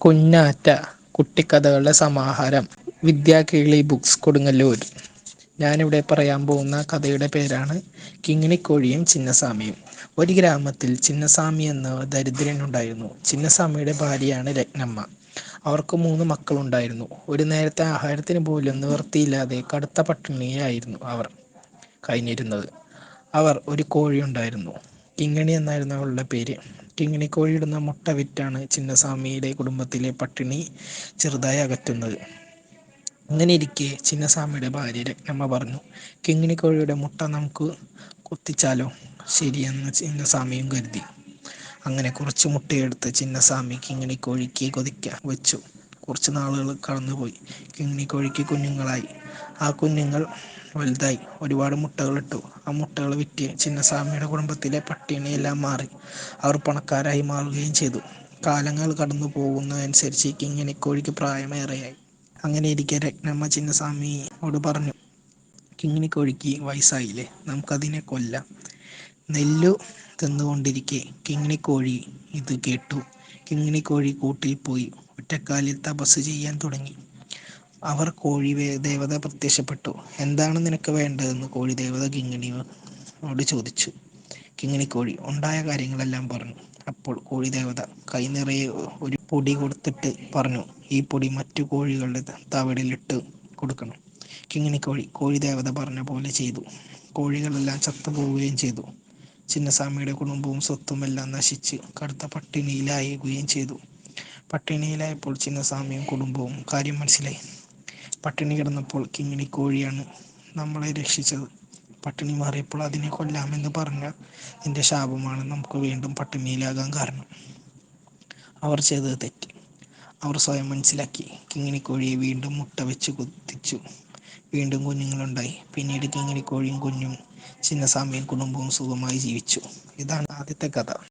കുഞ്ഞാറ്റ കുട്ടിക്കഥകളുടെ സമാഹാരം. വിദ്യാ കേളി ബുക്സ് കൊടുങ്ങല്ലൂർ. ഞാനിവിടെ പറയാൻ പോകുന്ന കഥയുടെ പേരാണ് കിങ്ങിണിക്കോഴിയും ചിന്നസ്വാമിയും. ഒരു ഗ്രാമത്തിൽ ചിന്നസ്വാമി എന്ന ദരിദ്രൻ ഉണ്ടായിരുന്നു ചിന്നസ്വാമിയുടെ ഭാര്യയാണ് രത്നമ്മ. അവർക്ക് മൂന്ന് മക്കളുണ്ടായിരുന്നു. ഒരു നേരത്തെ ആഹാരത്തിന് പോലും നിവൃത്തിയില്ലാതെ കടുത്ത പട്ടിണിയായിരുന്നു അവർ കഴിഞ്ഞിരുന്നത്. അവർ ഒരു കോഴിയുണ്ടായിരുന്നു. കിങ്ങിണി എന്നായിരുന്നു അവളുടെ പേര്. കിങ്ങിണി കോഴിയിടുന്ന മുട്ട വിറ്റാണ് ചിന്നസ്വാമിയുടെ കുടുംബത്തിലെ പട്ടിണി ചെറുതായി അകറ്റുന്നത്. അങ്ങനെ ഇരിക്കെ ചിന്നസ്വാമിയുടെ ഭാര്യ രത്നമ്മ പറഞ്ഞു കിങ്ങിണി കോഴിയുടെ മുട്ട നമുക്ക് കൊത്തിച്ചാലോ? ശരിയെന്ന് ചിന്നസ്വാമിയും കരുതി. അങ്ങനെ കുറച്ച് മുട്ടയെടുത്ത് ചിന്നസ്വാമി കിങ്ങിണി കോഴിക്ക് കൊതിക്കാൻ വെച്ചു. കുറച്ച് നാളുകൾ കടന്നുപോയി. കിങ്ങിണി കോഴിക്ക് കുഞ്ഞുങ്ങളായി. ആ കുഞ്ഞുങ്ങൾ വലുതായി. ഒരുപാട് മുട്ടകളിട്ടു ആ മുട്ടകൾ വിറ്റ് ചിന്നസ്വാമിയുടെ കുടുംബത്തിലെ പട്ടിണിയെല്ലാം മാറി. അവർ പണക്കാരായി മാറുകയും ചെയ്തു. കാലങ്ങൾ കടന്നു പോകുന്നതനുസരിച്ച് കിങ്ങിണിക്കോഴിക്ക് പ്രായമേറെയായി. അങ്ങനെ ഇരിക്കെ രത്നമ്മ ചിന്നസ്വാമിയോട് പറഞ്ഞു കിങ്ങിണിക്കോഴിക്ക് വയസ്സായില്ലേ? നമുക്കതിനെ കൊല്ലാം. നെല്ലു തിന്നുകൊണ്ടിരിക്കെ. കിങ്ങിണിക്കോഴി ഇത് കേട്ടു. കിങ്ങിണി കോഴി കൂട്ടിൽ പോയി. ഒറ്റക്കാലിൽ തപസ് ചെയ്യാൻ തുടങ്ങി. അവർ കോഴി ദേവത പ്രത്യക്ഷപ്പെട്ടു. എന്താണ് നിനക്ക് വേണ്ടതെന്ന് കോഴി ദേവത കിങ്ങിണിയോട് ചോദിച്ചു. കിങ്ങിണിക്കോഴി ഉണ്ടായ കാര്യങ്ങളെല്ലാം പറഞ്ഞു. അപ്പോൾ കോഴി ദേവത കൈ നിറയെ ഒരു പൊടി കൊടുത്തിട്ട് പറഞ്ഞു ഈ പൊടി മറ്റു കോഴികളുടെ തവിടിലിട്ട് കൊടുക്കണം. കിങ്ങിണിക്കോഴി കോഴി ദേവത പറഞ്ഞ പോലെ ചെയ്തു. കോഴികളെല്ലാം ചത്തുപോവുകയും ചെയ്തു. ചിന്നസ്വാമിയുടെ കുടുംബവും സ്വത്തും എല്ലാം നശിച്ച് കടുത്ത പട്ടിണിയിലായുകയും ചെയ്തു. പട്ടിണിയിലായപ്പോൾ ചിന്നസ്വാമിയും കുടുംബവും കാര്യം മനസ്സിലായി. പട്ടിണി കിടന്നപ്പോൾ കിങ്ങിണി കോഴിയാണ് നമ്മളെ രക്ഷിച്ചത്. പട്ടിണി മാറിയപ്പോൾ അതിനെ കൊല്ലാമെന്ന് പറഞ്ഞ നിന്റെ ശാപമാണ് നമുക്ക് വീണ്ടും പട്ടിണിയിലാകാൻ കാരണം. അവർ ചെയ്തത് തെറ്റ്. അവർ സ്വയം മനസ്സിലാക്കി കിങ്ങിണി കോഴിയെ വീണ്ടും മുട്ട വെച്ച് കുത്തിച്ചു. വീണ്ടും കുഞ്ഞുങ്ങളുണ്ടായി. പിന്നീട് കിങ്ങിണി കോഴിയും കുഞ്ഞും ചിന്നസ്വാമിയും കുടുംബവും സുഖമായി ജീവിച്ചു. ഇതാണ് ആദ്യത്തെ കഥ.